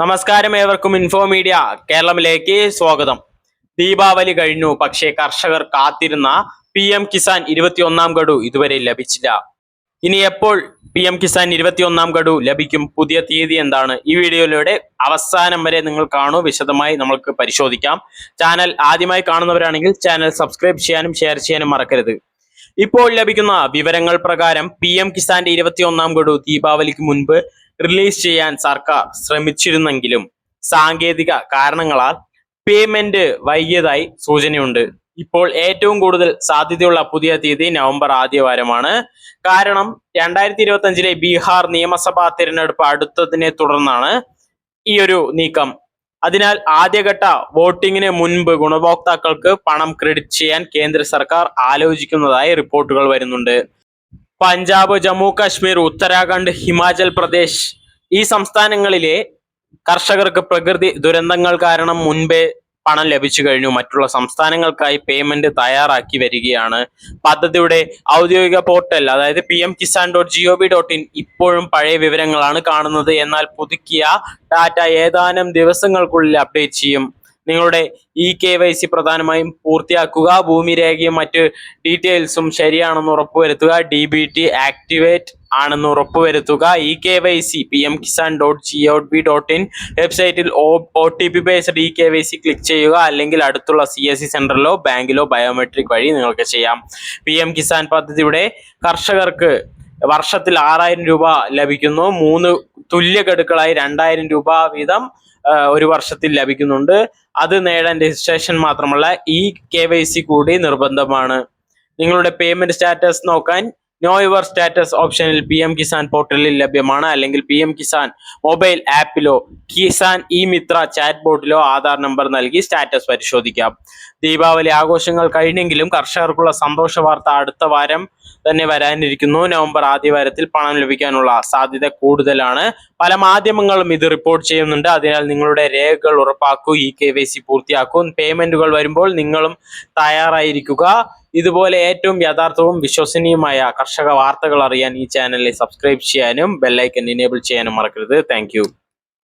നമസ്കാരം ഏവർക്കും info media കേരളത്തിലേക്ക് സ്വാഗതം. ദീപാവലി കഴിഞ്ഞു. പക്ഷേ കർഷകർ കാത്തിരുന്ന പി എം കിസാൻ ഇരുപത്തിയൊന്നാം ഗഡു ഇതുവരെ ലഭിച്ചില്ല. ഇനി എപ്പോൾ പി എം കിസാൻ ഇരുപത്തിയൊന്നാം ഗഡു ലഭിക്കും? പുതിയ തീയതി എന്താണ്? ഈ വീഡിയോയിലൂടെ അവസാനം വരെ നിങ്ങൾ കാണൂ. വിശദമായി നമ്മൾക്ക് പരിശോധിക്കാം. ചാനൽ ആദ്യമായി കാണുന്നവരാണെങ്കിൽ ചാനൽ സബ്സ്ക്രൈബ് ചെയ്യാനും ഷെയർ ചെയ്യാനും മറക്കരുത്. ഇപ്പോൾ ലഭിക്കുന്ന വിവരങ്ങൾ പ്രകാരം പി എം കിസാന്റെ ഇരുപത്തിയൊന്നാം ഗഡു ദീപാവലിക്ക് മുൻപ് റിലീസ് ചെയ്യാൻ സർക്കാർ ശ്രമിച്ചിരുന്നെങ്കിലും സാങ്കേതിക കാരണങ്ങളാൽ പേയ്മെന്റ് വൈകിയതായി സൂചനയുണ്ട്. ഇപ്പോൾ ഏറ്റവും കൂടുതൽ സാധ്യതയുള്ള പുതിയ തീയതി നവംബർ ആദ്യവാരമാണ്. കാരണം രണ്ടായിരത്തി ഇരുപത്തി അഞ്ചിലെ ബീഹാർ നിയമസഭാ തിരഞ്ഞെടുപ്പ് അടുത്തതിനെ തുടർന്നാണ് ഈ ഒരു നീക്കം. അതിനാൽ ആദ്യഘട്ട വോട്ടിങ്ങിന് മുൻപ് ഗുണഭോക്താക്കൾക്ക് പണം ക്രെഡിറ്റ് ചെയ്യാൻ കേന്ദ്ര സർക്കാർ ആലോചിക്കുന്നതായി റിപ്പോർട്ടുകൾ വരുന്നുണ്ട്. പഞ്ചാബ് ജമ്മു കാശ്മീർ ഉത്തരാഖണ്ഡ് ഹിമാചൽ പ്രദേശ് ഈ സംസ്ഥാനങ്ങളിലെ കർഷകർക്ക് പ്രകൃതി ദുരന്തങ്ങൾ കാരണം മുൻപേ പണം ലഭിച്ചു കഴിഞ്ഞു. മറ്റുള്ള സംസ്ഥാനങ്ങൾക്കായി പേയ്മെന്റ് തയ്യാറാക്കി വരികയാണ്. പദ്ധതിയുടെ ഔദ്യോഗിക പോർട്ടൽ അതായത് P M Kisan dot G O dot in ഇപ്പോഴും പഴയ വിവരങ്ങളാണ് കാണുന്നത്. എന്നാൽ പുതുക്കിയ ഡാറ്റ ഏതാനും ദിവസങ്ങൾക്കുള്ളിൽ അപ്ഡേറ്റ് ചെയ്യും. നിങ്ങളുടെ ഇ കെ വൈ സി പ്രധാനമായും പൂർത്തിയാക്കുക. ഭൂമി രേഖയും മറ്റ് ഡീറ്റെയിൽസും ശരിയാണെന്ന് ഉറപ്പുവരുത്തുക. ഡി ബി ടി ആക്ടിവേറ്റ് ആണെന്ന് ഉറപ്പുവരുത്തുക. E K Y C P M Kisan dot G O B dot in വെബ്സൈറ്റിൽ O T P based E K Y C click ചെയ്യുക. അല്ലെങ്കിൽ അടുത്തുള്ള സി എസ് സി സെന്ററിലോ ബാങ്കിലോ ബയോമെട്രിക് വഴി നിങ്ങൾക്ക് ചെയ്യാം. പി എം കിസാൻ പദ്ധതിയുടെ കർഷകർക്ക് വർഷത്തിൽ ആറായിരം രൂപ ലഭിക്കുന്നു. മൂന്ന് തുല്യ ഗഡുക്കളായി രണ്ടായിരം രൂപ വീതം ഒരു വർഷത്തിൽ ലഭിക്കുന്നുണ്ട്. അത് നേടാൻ രജിസ്ട്രേഷൻ മാത്രമല്ല ഈ കെ വൈ സി കൂടി നിർബന്ധമാണ്. നിങ്ങളുടെ പേയ്മെന്റ് സ്റ്റാറ്റസ് നോക്കാൻ നോ യുവർ സ്റ്റാറ്റസ് ഓപ്ഷനിൽ പി എം കിസാൻ പോർട്ടലിൽ ലഭ്യമാണ്. അല്ലെങ്കിൽ പി എം കിസാൻ മൊബൈൽ ആപ്പിലോ കിസാൻ ഇ മിത്ര ചാറ്റ് ബോട്ടിലോ ആധാർ നമ്പർ നൽകി സ്റ്റാറ്റസ് പരിശോധിക്കാം. ദീപാവലി ആഘോഷങ്ങൾ കഴിഞ്ഞെങ്കിലും കർഷകർക്കുള്ള സന്തോഷ വാർത്ത അടുത്ത വാരം തന്നെ വരാനിരിക്കുന്നു. നവംബർ ആദ്യ വാരത്തിൽ പണം ലഭിക്കാനുള്ള സാധ്യത കൂടുതലാണ്. പല മാധ്യമങ്ങളും ഇത് റിപ്പോർട്ട് ചെയ്യുന്നുണ്ട്. അതിനാൽ നിങ്ങളുടെ രേഖകൾ ഉറപ്പാക്കൂ. ഇ കെ വൈ സി പൂർത്തിയാക്കൂ. പേയ്മെന്റുകൾ വരുമ്പോൾ നിങ്ങളും തയ്യാറായിരിക്കുക. ഇതുപോലെ ഏറ്റവും യഥാർത്ഥവും വിശ്വസനീയമായ കർഷക വാർത്തകൾ അറിയാൻ ഈ ചാനലിൽ സബ്സ്ക്രൈബ് ചെയ്യാനും ബെല്ലൈക്കൻ എനേബിൾ ചെയ്യാനും മറക്കരുത്. താങ്ക്